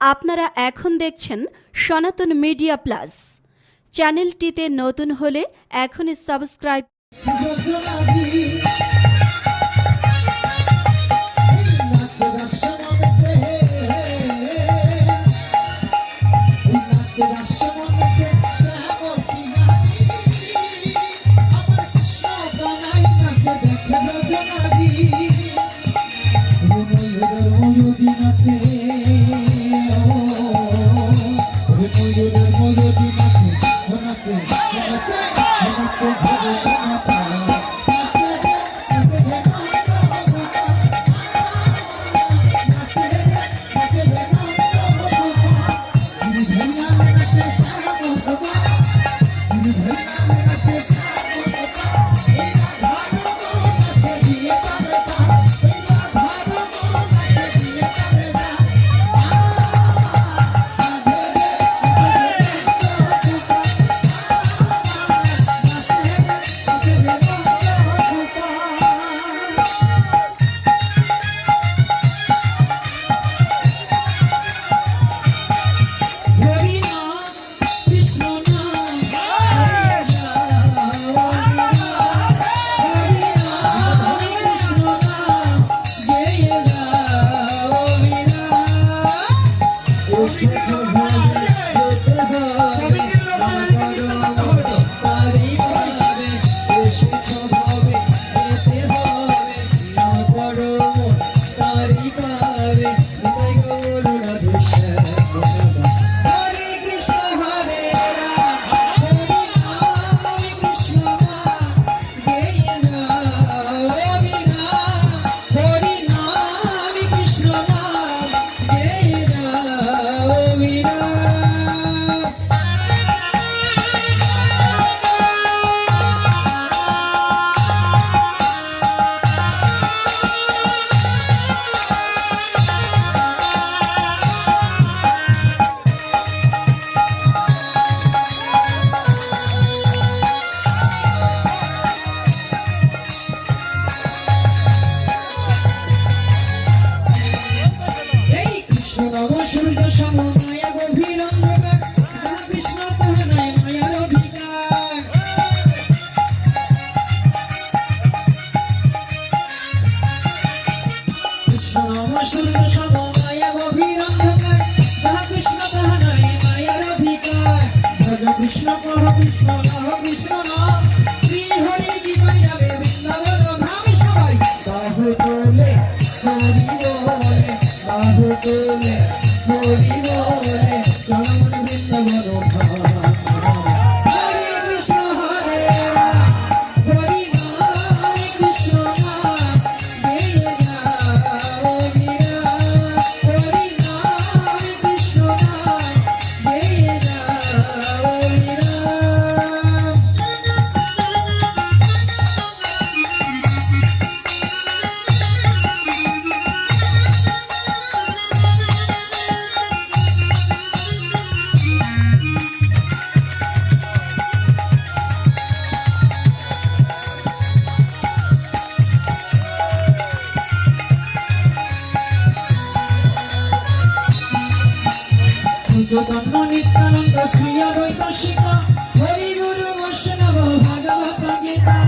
আপনারা এখন দেখছেন সনাতন মিডিয়া প্লাস। চ্যানেলটিতে নতুন হলে এখনই সাবস্ক্রাইব do you. যতন্ন নিত্যানন্দ শ্রী অদ্বৈত শিখা হরি গুরু বৈষ্ণব ভাগবত গীতা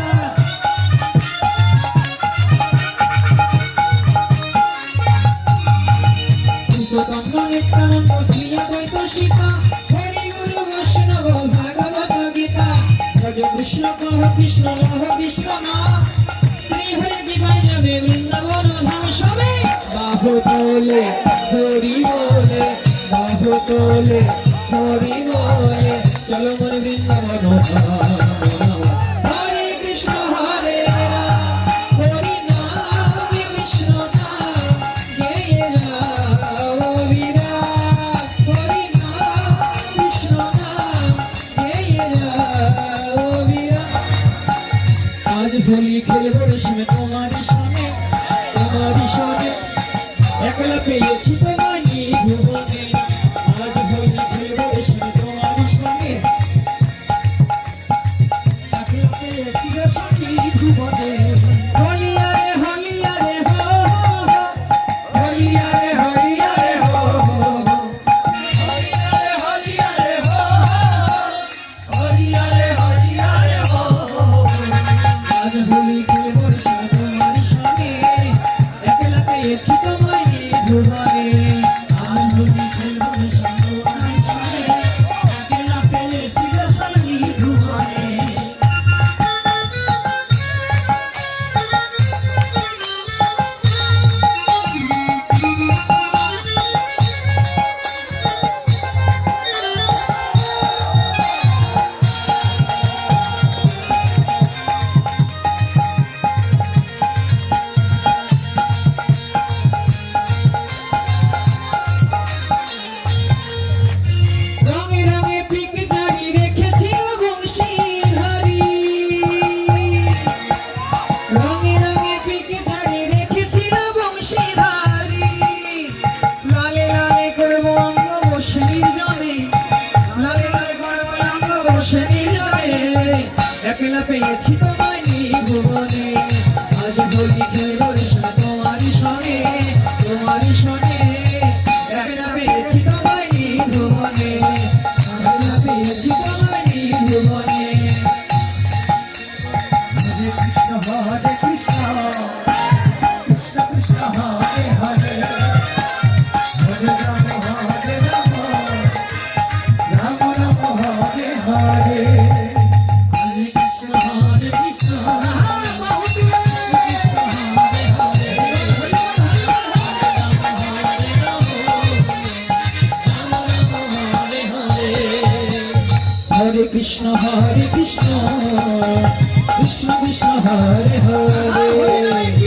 যতন্ন নিত্যানন্দ শ্রী অদ্বৈত শিখা হরি গুরু বৈষ্ণব ভাগবত গীতা ভজ কৃষ্ণ কহ কৃষ্ণ রহ কৃষ্ণ না শ্রী হরি দিবাই রবি বৃন্দাবন ধাম সবে বাহু তোলে হরি বলে। তোলে হরি বলে চলো মন বৃন্দাবন Hey, কৃষ্ণ কৃষ্ণ হরে হরে।